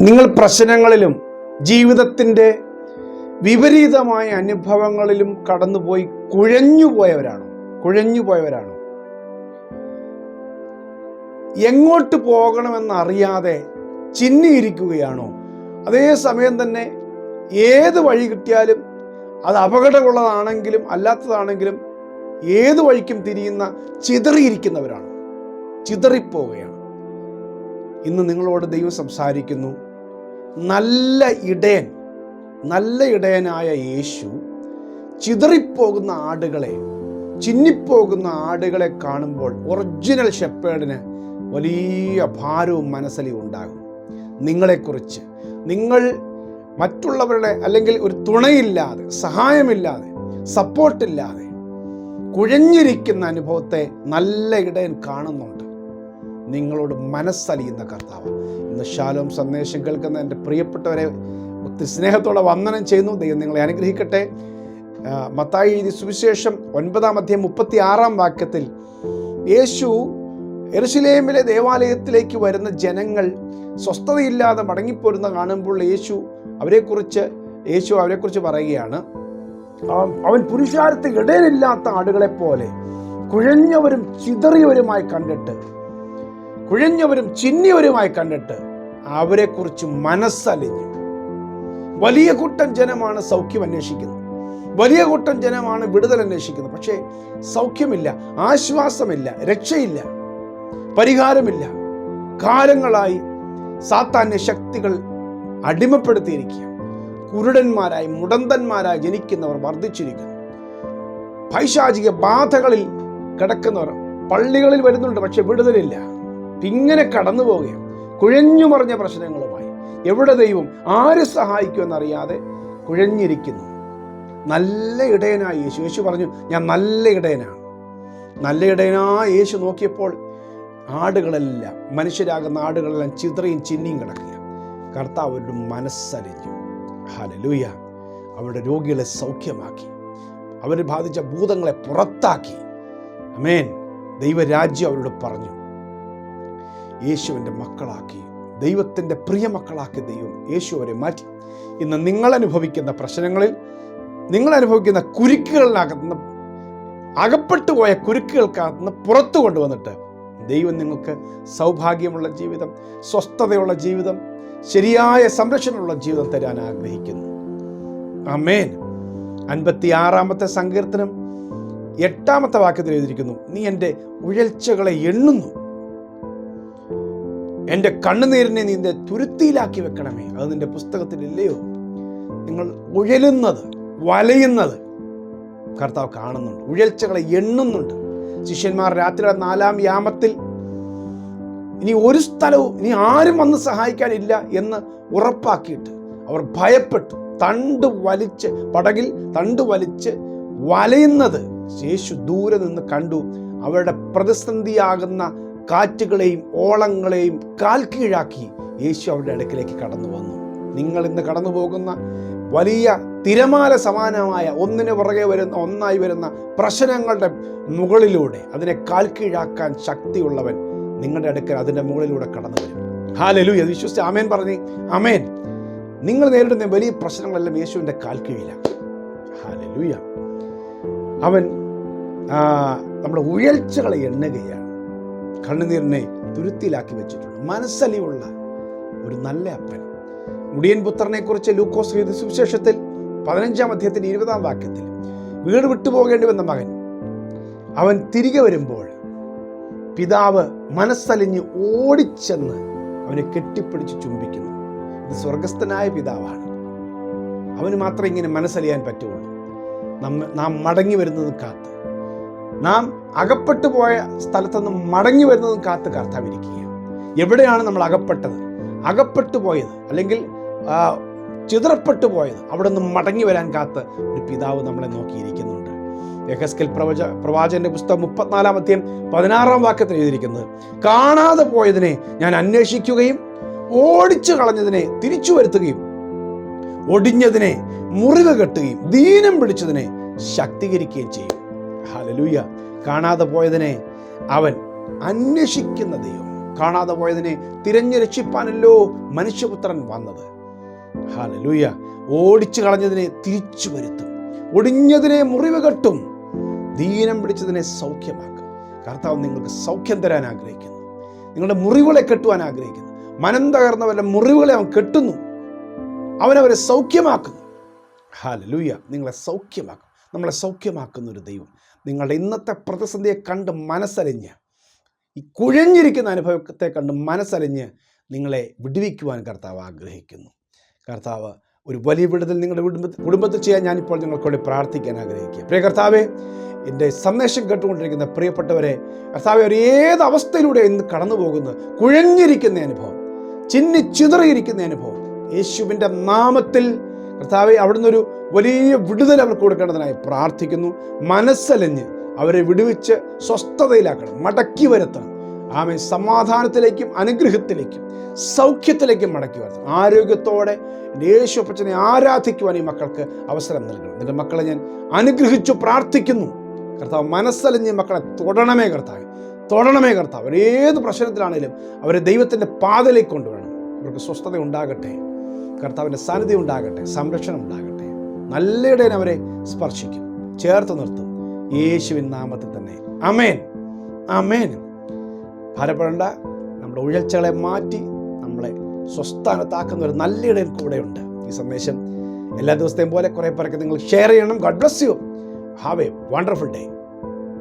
നിങ്ങൾ പ്രശ്നങ്ങളിലും ജീവിതത്തിന്റെ വിപരീതമായ അനുഭവങ്ങളിലും കടന്നുപോയി കുഴഞ്ഞു പോയവരാണോ കുഴഞ്ഞു പോയവരാണോ എങ്ങോട്ട് പോകണമെന്നറിയാതെ ചിന്നിയിരിക്കുകയാണോ? അതേ സമയം തന്നെ ഏത് വഴി കിട്ടിയാലും അത് അപകടമുള്ളതാണെങ്കിലും അല്ലാത്തതാണെങ്കിലും ഏത് വഴിക്കും തിരിയുന്ന ചിതറിയിരിക്കുന്നവരാണ്. ചിതറിപ്പോവുകയാണ്. ഇന്ന് നിങ്ങളോട് ദൈവം സംസാരിക്കുന്നു. നല്ല ഇടയൻ നല്ല ഇടയനായ യേശു ചിതറിപ്പോകുന്ന ആടുകളെ ചിന്നിപ്പോകുന്ന ആടുകളെ കാണുമ്പോൾ ഒറിജിനൽ ഷെപ്പേഡിന് വലിയ ഭാരവും മനസ്സലിയും ഉണ്ടാകും. നിങ്ങളെക്കുറിച്ച് നിങ്ങൾ മറ്റുള്ളവരുടെ അല്ലെങ്കിൽ ഒരു തുണയില്ലാതെ സഹായമില്ലാതെ സപ്പോർട്ടില്ലാതെ കുഴഞ്ഞിരിക്കുന്ന അനുഭവത്തെ നല്ല ഇടയൻ കാണുന്നുണ്ട്. നിങ്ങളോട് മനസ്സലിയുന്ന കർത്താവ്. ഇന്ന് ശാലോം സന്ദേശം കേൾക്കുന്ന എന്റെ പ്രിയപ്പെട്ടവരെ ഒത്തിരി സ്നേഹത്തോടെ വന്ദനം ചെയ്യുന്നു. ദൈവം നിങ്ങളെ അനുഗ്രഹിക്കട്ടെ. മത്തായി എഴുതി സുവിശേഷം ഒൻപതാം അധ്യായം മുപ്പത്തി ആറാം വാക്യത്തിൽ യേശു എറുസലേമിലെ ദേവാലയത്തിലേക്ക് വരുന്ന ജനങ്ങൾ സ്വസ്ഥതയില്ലാതെ മടങ്ങിപ്പോരുന്ന കാണുമ്പോൾ യേശു അവരെക്കുറിച്ച് യേശു അവരെക്കുറിച്ച് പറയുകയാണ് അവൻ പുരുഷാരത്തിൽ ഇടയിലില്ലാത്ത ആടുകളെ പോലെ കുഴഞ്ഞവരും ചിതറിയവരുമായി കണ്ടിട്ട് കുഴഞ്ഞവരും ചിന്നിയവരുമായി കണ്ടിട്ട് അവരെക്കുറിച്ച് മനസ്സലിഞ്ഞു. വലിയ കൂട്ടം ജനമാണ് സൗഖ്യം അന്വേഷിക്കുന്നത്. വലിയ കൂട്ടം ജനമാണ് വിടുതൽ അന്വേഷിക്കുന്നത്. പക്ഷേ സൗഖ്യമില്ല ആശ്വാസമില്ല രക്ഷയില്ല പരിഹാരമില്ല. കാലങ്ങളായി സാത്താന്റെ ശക്തികൾ അടിമപ്പെടുത്തിയിരിക്കുക കുരുടന്മാരായി മുടന്തന്മാരായി ജനിക്കുന്നവർ വർദ്ധിച്ചിരിക്കുന്നു. പൈശാചിക ബാധകളിൽ കിടക്കുന്നവർ പള്ളികളിൽ വരുന്നുണ്ട് പക്ഷെ വിടുതലില്ല. ഇങ്ങനെ കടന്നു പോവുകയാണ്. കുഴഞ്ഞു മറിഞ്ഞ പ്രശ്നങ്ങളുമായി. എവിടെ ദൈവം ആര് സഹായിക്കുമെന്നറിയാതെ കുഴഞ്ഞിരിക്കുന്നു. നല്ല ഇടയനായ യേശു. യേശു പറഞ്ഞു ഞാൻ നല്ല ഇടയനാണ്. നല്ല ഇടയനായ യേശു നോക്കിയപ്പോൾ ആടുകളെല്ലാം മനുഷ്യരാകുന്ന ആടുകളെല്ലാം ചിതറിയും ചിന്നിയും കിടക്കുക കർത്താവ് അവരുടെ മനസ്സലിഞ്ഞു. ഹലലൂയ അവരുടെ രോഗികളെ സൗഖ്യമാക്കി. അവരെ ബാധിച്ച ഭൂതങ്ങളെ പുറത്താക്കി. അമേൻ ദൈവരാജ്യം അവരോട് പറഞ്ഞു. യേശുവിന്റെ മക്കളാക്കി ദൈവത്തിന്റെ പ്രിയ മക്കളാക്കി ദൈവം യേശു അവരെ മാറ്റി. ഇന്ന് നിങ്ങൾ അനുഭവിക്കുന്ന പ്രശ്നങ്ങളിൽ നിങ്ങൾ അനുഭവിക്കുന്ന കുരുക്കുകളിനകത്തുനിന്ന് അകപ്പെട്ടു പോയ കുരുക്കുകൾക്കകത്തുനിന്ന് പുറത്തു കൊണ്ടുവന്നിട്ട് ദൈവം നിങ്ങൾക്ക് സൗഭാഗ്യമുള്ള ജീവിതം സ്വസ്ഥതയുള്ള ജീവിതം ശരിയായ സംരക്ഷണമുള്ള ജീവിതം തരാൻ ആഗ്രഹിക്കുന്നു. അമേൻ അൻപത്തി ആറാമത്തെ സങ്കീർത്തനം എട്ടാമത്തെ വാക്യത്തിൽ എഴുതിയിരിക്കുന്നു നീ എന്റെ ഉഴൽച്ചകളെ എണ്ണുന്നു എന്റെ കണ്ണുനീരിനെ നിന്റെ തുരുത്തിയിലാക്കി വെക്കണമേ. അത് നിന്റെ പുസ്തകത്തിൽ ഇല്ലയോ നിങ്ങൾ ഉഴലുന്നത് വലയുന്നത് കർത്താവ് കാണുന്നുണ്ട്. ഉഴൽച്ചകളെ എണ്ണുന്നുണ്ട്. ശിഷ്യന്മാർ രാത്രിയുടെ നാലാം യാമത്തിൽ ഇനി ഒരു സ്ഥലവും ഇനി ആരും വന്ന് സഹായിക്കാനില്ല എന്ന് ഉറപ്പാക്കിയിട്ട് അവർ ഭയപ്പെട്ടു. തണ്ട് വലിച്ച് പടകിൽ തണ്ട് വലിച്ച് വലയുന്നത് യേശു ദൂരെ നിന്ന് കണ്ടു. അവരുടെ പ്രതിസന്ധിയാകുന്ന കാറ്റുകളെയും ഓളങ്ങളെയും കാൽ കീഴാക്കി യേശു അവരുടെ അടുക്കിലേക്ക് കടന്നു വന്നു. നിങ്ങൾ ഇന്ന് കടന്നു പോകുന്ന വലിയ തിരമാല സമാനമായ ഒന്നിന് പുറകെ വരുന്ന ഒന്നായി വരുന്ന പ്രശ്നങ്ങളുടെ മുകളിലൂടെ അതിനെ കാൽ കീഴാക്കാൻ ശക്തിയുള്ളവൻ നിങ്ങളുടെ അടുക്കൽ അതിന്റെ മുകളിലൂടെ കടന്നു വരും. ഹാലലു അത് വിശ്വസിച്ച് അമേൻ പറഞ്ഞ്. അമേൻ നിങ്ങൾ നേരിടുന്ന വലിയ പ്രശ്നങ്ങളെല്ലാം യേശുവിന്റെ കാൽ കീഴിലാണ് അവൻ നമ്മുടെ ഉയർച്ചകളെ എണ്ണുകയാണ്. കണ്ണുനീരിനെ തുരുത്തിയിലാക്കി വെച്ചിട്ടുണ്ട്. മനസ്സലിയുള്ള ഒരു നല്ല അപ്പൻ. മുടിയൻ പുത്രനെ കുറിച്ച് ലൂക്കോസ് എഴുതി സുവിശേഷത്തിൽ പതിനഞ്ചാം അധ്യായത്തിന്റെ ഇരുപതാം വാക്യത്തിൽ വീട് വിട്ടുപോകേണ്ടി വന്ന മകൻ അവൻ തിരികെ വരുമ്പോൾ പിതാവ് മനസ്സലിഞ്ഞ് ഓടിച്ചെന്ന് അവനെ കെട്ടിപ്പിടിച്ച് ചുംബിക്കുന്നു. ഇത് സ്വർഗസ്ഥനായ പിതാവാണ്. അവന് മാത്രമേ ഇങ്ങനെ മനസ്സലിയാൻ പറ്റുള്ളൂ നമ്മ നാം മടങ്ങി വരുന്നത് കാത്ത് നാം അകപ്പെട്ടു പോയ സ്ഥലത്തുനിന്ന് മടങ്ങി വരുന്നതും കാത്ത് കർത്താവിരിക്കുക എവിടെയാണ് നമ്മൾ അകപ്പെട്ടത്? അകപ്പെട്ടു പോയത് അല്ലെങ്കിൽ ചിതറപ്പെട്ടു പോയത് അവിടെ നിന്ന് മടങ്ങി വരാൻ കാത്ത് ഒരു പിതാവ് നമ്മളെ നോക്കിയിരിക്കുന്നുണ്ട്. യഹസ്കൽ പ്രവച പ്രവാചകന്റെ പുസ്തകം മുപ്പത്തിനാലാം അധ്യയം പതിനാറാം വാക്യത്തിൽ എഴുതിയിരിക്കുന്നത് കാണാതെ പോയതിനെ ഞാൻ അന്വേഷിക്കുകയും ഓടിച്ചു കളഞ്ഞതിനെ തിരിച്ചു വരുത്തുകയും ഒടിഞ്ഞതിനെ മുറിവ് കെട്ടുകയും ദീനം പിടിച്ചതിനെ ശക്തീകരിക്കുകയും ചെയ്യും. ഹലലൂയ. കാണാതെ പോയതിനെ അവൻ അന്വേഷിക്കുന്ന ദൈവം. കാണാതെ പോയതിനെ തിരഞ്ഞു രക്ഷിപ്പാനല്ലോ മനുഷ്യപുത്രൻ വന്നത്. ഹാലലൂയ. ഓടിച്ചു കളഞ്ഞതിനെ തിരിച്ചു വരുത്തും. ഒടിഞ്ഞതിനെ മുറിവ് കെട്ടും. ദീനം പിടിച്ചതിനെ സൗഖ്യമാക്കും. കർത്താവ് നിങ്ങൾക്ക് സൗഖ്യം തരാൻ ആഗ്രഹിക്കുന്നു. നിങ്ങളുടെ മുറിവുകളെ കെട്ടുവാൻ ആഗ്രഹിക്കുന്നു. മനം തകർന്നവരുടെ മുറിവുകളെ അവൻ കെട്ടുന്നു. അവനവരെ സൗഖ്യമാക്കുന്നു. ഹാലലൂയ. നിങ്ങളെ സൗഖ്യമാക്കും. നമ്മളെ സൗഖ്യമാക്കുന്ന ഒരു ദൈവം. നിങ്ങളുടെ ഇന്നത്തെ പ്രതിസന്ധിയെ കണ്ട് മനസ്സലിഞ്ഞ് ഈ കുഴഞ്ഞിരിക്കുന്ന അനുഭവത്തെ കണ്ട് മനസ്സലിഞ്ഞ് നിങ്ങളെ വിടുവിക്കുവാൻ കർത്താവ് ആഗ്രഹിക്കുന്നു. കർത്താവ് ഒരു വലിയ വിടുതൽ നിങ്ങളുടെ കുടുംബത്തിൽ കുടുംബത്തിൽ ചെയ്യാൻ ഞാനിപ്പോൾ വേണ്ടി പ്രാർത്ഥിക്കാൻ ആഗ്രഹിക്കുക. പ്രിയ കർത്താവെ എന്റെ സന്ദേശം കേട്ടുകൊണ്ടിരിക്കുന്ന പ്രിയപ്പെട്ടവരെ കർത്താവെ ഒരു ഏത് അവസ്ഥയിലൂടെ ഇന്ന് കടന്നു പോകുന്ന കുഴഞ്ഞിരിക്കുന്ന അനുഭവം ചിന്നി ചിതറിയിരിക്കുന്ന അനുഭവം യേശുവിന്റെ നാമത്തിൽ കർത്താവെ അവിടുന്ന് ഒരു വലിയ വിടുതൽ അവർക്ക് കൊടുക്കേണ്ടതിനായി പ്രാർത്ഥിക്കുന്നു. മനസ്സലഞ്ഞ് അവരെ വിടുവിച്ച് സ്വസ്ഥതയിലാക്കണം മടക്കി വരുത്തണം. ആമെ സമാധാനത്തിലേക്കും അനുഗ്രഹത്തിലേക്കും സൗഖ്യത്തിലേക്കും മടക്കി വരുത്തണം. ആരോഗ്യത്തോടെ യേശു അപ്പച്ചനെ ആരാധിക്കുവാൻ ഈ മക്കൾക്ക് അവസരം നൽകണം. നിന്റെ മക്കളെ ഞാൻ അനുഗ്രഹിച്ചു പ്രാർത്ഥിക്കുന്നു. കർത്താവ് മനസ്സലഞ്ഞ് മക്കളെ തൊടണമേ കർത്താവ് തൊടണമേ കർത്താവ്. ഏത് പ്രശ്നത്തിലാണെങ്കിലും അവരെ ദൈവത്തിന്റെ പാതയിലേക്ക് കൊണ്ടുവരണം. അവർക്ക് സ്വസ്ഥത ഉണ്ടാകട്ടെ കർത്താവിന്റെ സാന്നിധ്യം ഉണ്ടാകട്ടെ സംരക്ഷണം ഉണ്ടാകട്ടെ. നല്ലയിടയിൽ അവരെ സ്പർശിക്കും. ചേർത്ത് നിർത്തും. യേശുവിൻ നാമത്തിൽ തന്നെ. അമേൻ അമേൻ ഭാരപ്പെടേണ്ട നമ്മുടെ ഉഴൽച്ചകളെ മാറ്റി നമ്മളെ സ്വസ്ഥാനത്താക്കുന്ന ഒരു നല്ല ഇടയിൽ കൂടെയുണ്ട്. ഈ സന്ദേശം എല്ലാ ദിവസത്തെയും പോലെ കുറേ പേരൊക്കെ നിങ്ങൾ ഷെയർ ചെയ്യണം. God bless you have a wonderful day